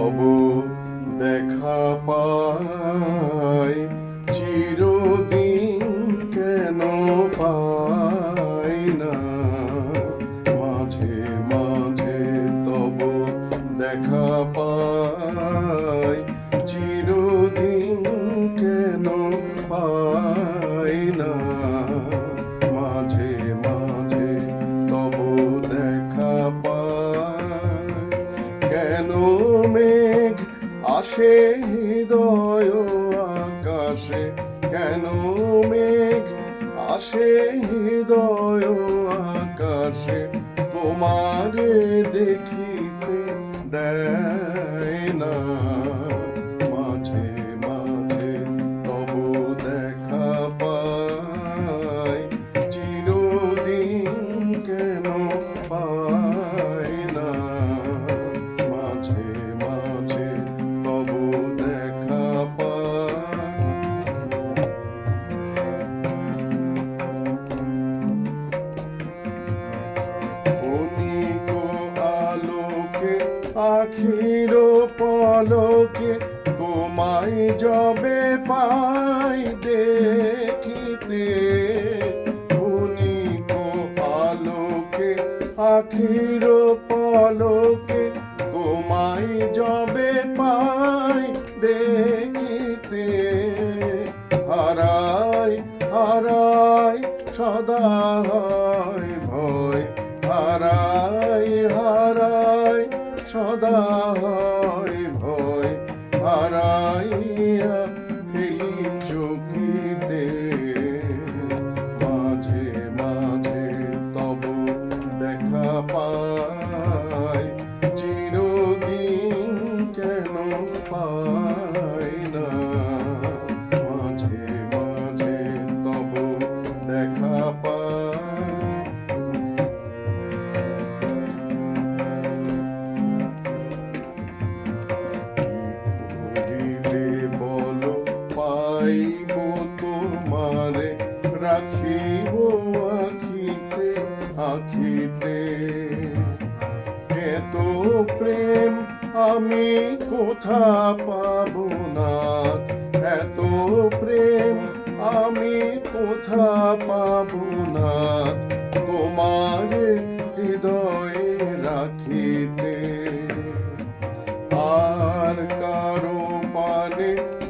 তব দেখা পাই চিরদিন কেন পাই না? আসে হৃদয় আকাশে কেন মেঘ আসে হৃদয় আকাশে? তোমারে দেখিতে দেয় না। আলোকে, আখির পলকে তোমায় যবে পাই দেখিতে। আলোকে, আখির পলকে তোমায় যবে পাই দেখিতে। হারাই হারাই, সদা ভয়। হারাই হারাই সদা হয় ভয় হারাইয়া ফেলি চোখিতে। মাঝে মাঝে তব দেখা পায় চিরদিন কেন পাই? পাইব তোমারে রাখিব আখিতে আখিতে। এত প্রেম আমি কোথা পাব না? এত প্রেম আমি কোথা পাব না? তোমার হৃদয়ে রাখিতে।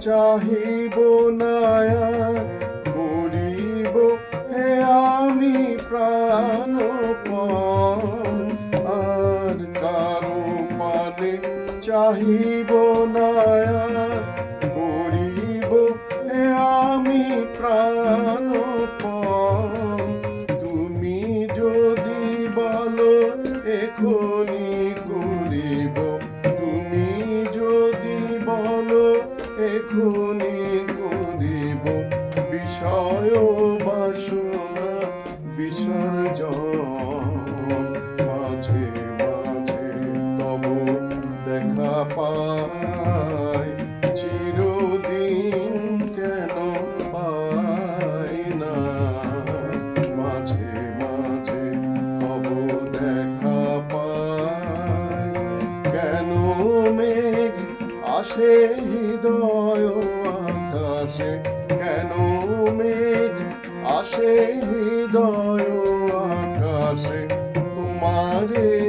চাহিব না আর করিব হে আমি প্রাণপণ, আর কারও পানে চাহিব না আর করিব হে আমি প্রাণপণ পাই চিরদিন কেন মাঝে মাঝে তব কেন মেঘ আসে হৃদয় আকাশে? কেন মেঘ আসে হৃদয় আকাশে? তোমারে